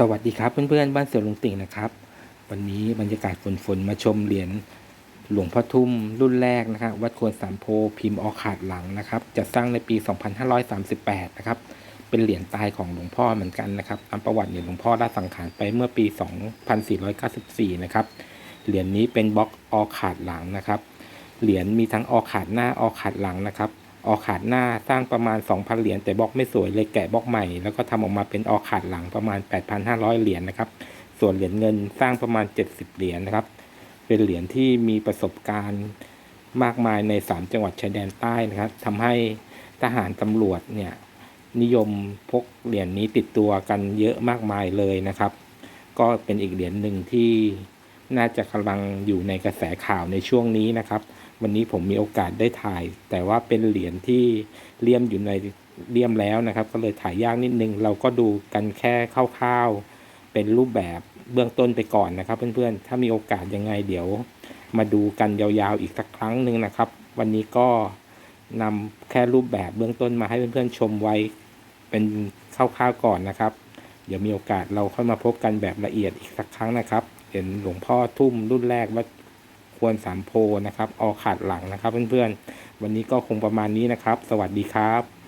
สวัสดีครับเพื่อนๆบ้านเสือลุงติ่งนะครับ วันนี้บรรยากาศฝนๆมาชมเหรียญหลวงพ่อทุ่มรุ่นแรกนะครับวัดควรสามโพพิมพ์ออขาดหลังนะครับจะสร้างในปี 2538 นะครับ เป็นเหรียญตายของหลวงพ่อเหมือนกันนะครับตามประวัติเนี่ยหลวงพ่อได้สังขารไปเมื่อปี 2494 นะครับ เหรียญนี้เป็นบล็อกออขาดหลังนะครับ เหรียญมีทั้งออขาดหน้าออขาดหลังนะครับ ออขาดหน้าสร้างประมาณ 2,000 เหรียญแต่บล็อกไม่สวยเลยแกะบล็อกใหม่แล้วก็ทำออกมาเป็นออขาดหลังประมาณ 8,500 เหรียญนะครับ ส่วนเหรียญเงินสร้างประมาณ 70 เหรียญนะครับ เป็นเหรียญที่มีประสบการณ์มากมายใน 3 จังหวัดชายแดนใต้นะครับทำให้ทหารตำรวจเนี่ยนิยมพกเหรียญนี้ติดตัวกันเยอะมากมายเลยนะครับ ก็เป็นอีกเหรียญหนึ่งที่ น่าจะกำลังอยู่ในกระแสข่าวในช่วงนี้นะครับ วันนี้ผมมีโอกาสได้ถ่าย แต่ว่าเป็นเหรียญที่เลี่ยมอยู่ในเลี่ยมแล้วนะครับ ก็เลยถ่ายยากนิดนึง เราก็ดูกันแค่คร่าวๆ เป็นรูปแบบเบื้องต้นไปก่อนนะครับ เพื่อนๆ ถ้ามีโอกาสยังไงเดี๋ยว มาดูกันยาวๆอีกสักครั้งหนึ่งนะครับ วันนี้ก็นำแค่รูปแบบเบื้องต้นมาให้เพื่อนๆชมไว้ เป็นคร่าวๆก่อนนะครับ เดี๋ยวมีโอกาสเราค่อยมาพบกันแบบละเอียดอีกสักครั้งนะครับ ห็นหลวงพ่อทุ่มรุ่นแรกว่าควรสามโพนะครับ ออขาดหลังนะครับ เพื่อนๆ วันนี้ก็คงประมาณนี้นะครับ สวัสดีครับ